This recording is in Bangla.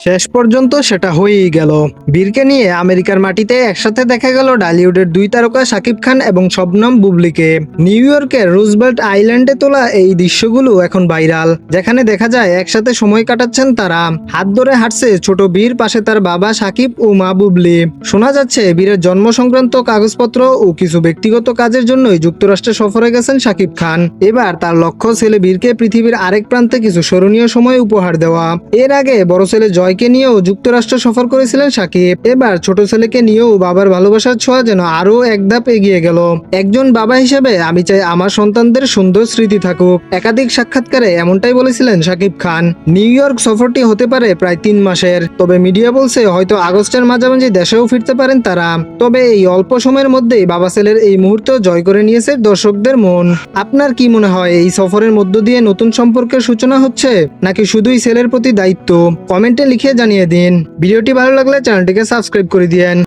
শেষ পর্যন্ত সেটা হয়েই গেল। বীরকে নিয়ে আমেরিকার মাটিতে একসাথে দেখা গেল ডালিউডের দুই তারকা শাকিব খান এবং শবনম বুবলিকে। নিউ ইয়র্কের রুজবেল্ট আইল্যান্ডে তোলা এই দৃশ্যগুলো এখন ভাইরাল, যেখানে দেখা যায় একসাথে সময় কাটাচ্ছেন তারা। হাত ধরে হাঁটছে ছোট বীর, পাশে তার বাবা সাকিব ও মা বুবলি। শোনা যাচ্ছে বীরের জন্ম সংক্রান্ত কাগজপত্র ও কিছু ব্যক্তিগত কাজের জন্যই যুক্তরাষ্ট্রে সফরে গেছেন সাকিব খান। এবার তার লক্ষ্য ছেলে বীরকে পৃথিবীর আরেক প্রান্তে কিছু স্মরণীয় সময় উপহার দেওয়া। এর আগে বড় ছেলে জয়কে নিয়েও যুক্তরাষ্ট্র সফর করেছিলেন সাকিব। এবার ছোট ছেলেকে নিয়েও বাবার ভালোবাসার ছোঁয়া যেন আরও এক ধাপ এগিয়ে গেল। একজন বাবা হিসেবে আমি চাই আমার সন্তানদের সুন্দর স্মৃতি থাকুক। একাধিক সাক্ষাৎকারে এমনটাই বলেছিলেন সাকিব খান। নিউ ইয়র্ক সফরটি হতে পারে প্রায় তিন মাসের। তবে মিডিয়া বলছে হয়তো আগস্টের মাঝামাঝি দেশেও ফিরতে পারেন তারা। তবে এই অল্প সময়ের মধ্যেই বাবা ছেলের এই মুহূর্ত জয় করে নিয়েছে দর্শকদের মন। আপনার কি মনে হয়, এই সফরের মধ্য দিয়ে নতুন সম্পর্কের সূচনা হচ্ছে, নাকি শুধুই ছেলের প্রতি দায়িত্ব? কমেন্টে লিখে জানিয়ে দিন। ভিডিওটি ভালো লাগলে চ্যানেলটিকে সাবস্ক্রাইব করে দিয়েন।